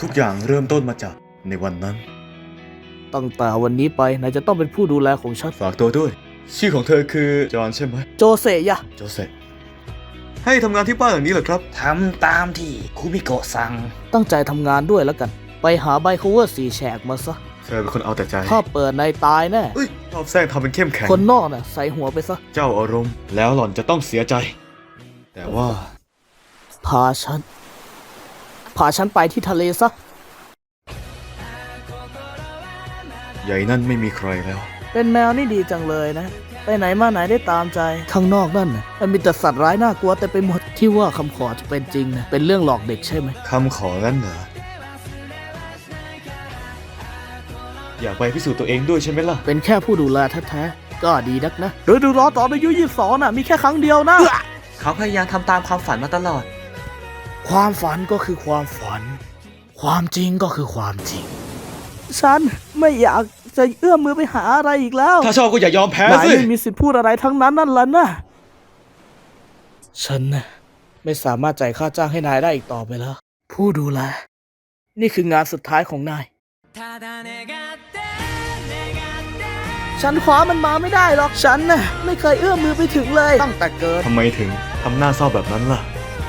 ทุกอย่างเริ่มต้นมาจากในวันนั้น ตั้งแต่วันนี้ไปนายจะต้องเป็นผู้ดูแลของฉัน ฝากตัวด้วย ชื่อของเธอคือจอห์นใช่ไหมโจเซยะ โจเซฟให้ทำงานที่บ้านหลังนี้เหรอครับ ทำตามที่คุมิโกะสั่ง ตั้งใจทำงานด้วยแล้วกัน ไปหาใบโคเวอร์สีแฉกมาซะ เธอเป็นคนเอาแต่ใจถ้าเปิดนายตายแน่ เอ้ยชอบแซงทำเป็นเข้มแข็ง คนนอกน่ะใส่หัวไปซะ เจ้าอารมณ์ แล้วหล่อนจะต้องเสียใจ แต่ว่า พาฉัน พาฉันไปที่ทะเลซะ ใหญ่นั่นไม่มีใครแล้ว เป็นแมวนี่ดีจังเลยนะ ไปไหนมาไหนได้ตามใจ ข้างนอกนั่นน่ะมันมีแต่สัตว์ร้ายน่ากลัวแต่ไปหมดที่ว่าคำขอจะเป็นจริงนะ เป็นเรื่องหลอกเด็กใช่ไหม คำของั้นเหรอ อยากไปพิสูจน์ตัวเองด้วยใช่ไหมล่ะ เป็นแค่ผู้ดูแลแท้ๆ ก็ดีนักนะฤดูร้อนตอนอายุยี่สองน่ะ มีแค่ครั้งเดียวนะ เขาพยายามทำตามความฝันมาตลอด ความฝันก็คือความฝัน ความจริงก็คือความจริง ฉันไม่อยากจะเอื้อมมือไปหาอะไรอีกแล้วถ้าชอบก็อย่ายอมแพ้นายสิ ไม่มีสิทธิ์พูดอะไรทั้งนั้นนั่นแหละนะฉันนะไม่สามารถจ่ายค่าจ้างให้นายได้อีกต่อไปแล้ว ผู้ดูแล นี่คืองานสุดท้ายของนาย ฉันคว้ามันมาไม่ได้หรอก ฉันน่ะไม่เคยเอื้อมมือไปถึงเลย ตั้งแต่เกิด ทำไมถึงทำหน้าเศร้าแบบนั้นล่ะ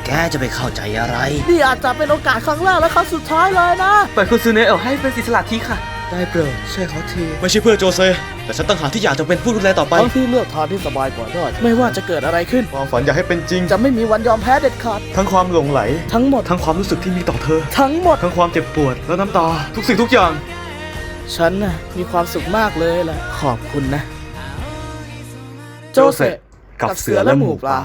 แกจะไปเข้าใจอะไร นี่อาจจะเป็นโอกาสครั้งแรกและครั้งสุดท้ายเลยนะเปิดคุณซูเนเอลให้เป็นอิสระทีค่ะ ได้โปรดช่วยเขาทีไม่ใช่เพื่อโจเซ แต่ฉันต่างหากที่อยากจะเป็นผู้ดูแลต่อไป ทั้งที่เลือกทางที่สบายกว่าได้ไม่ว่าจะเกิดอะไรขึ้น ความฝันอยากให้เป็นจริง จะไม่มีวันยอมแพ้เด็ดขาด ทั้งความหลงไหล ทั้งหมด ทั้งความรู้สึกที่มีต่อเธอ ทั้งหมด ทั้งความเจ็บปวด และน้ำตา ทุกสิ่งทุกอย่าง ฉันน่ะมีความสุขมากเลยแหละขอบคุณนะ โจเซกับเสือและหมูป่า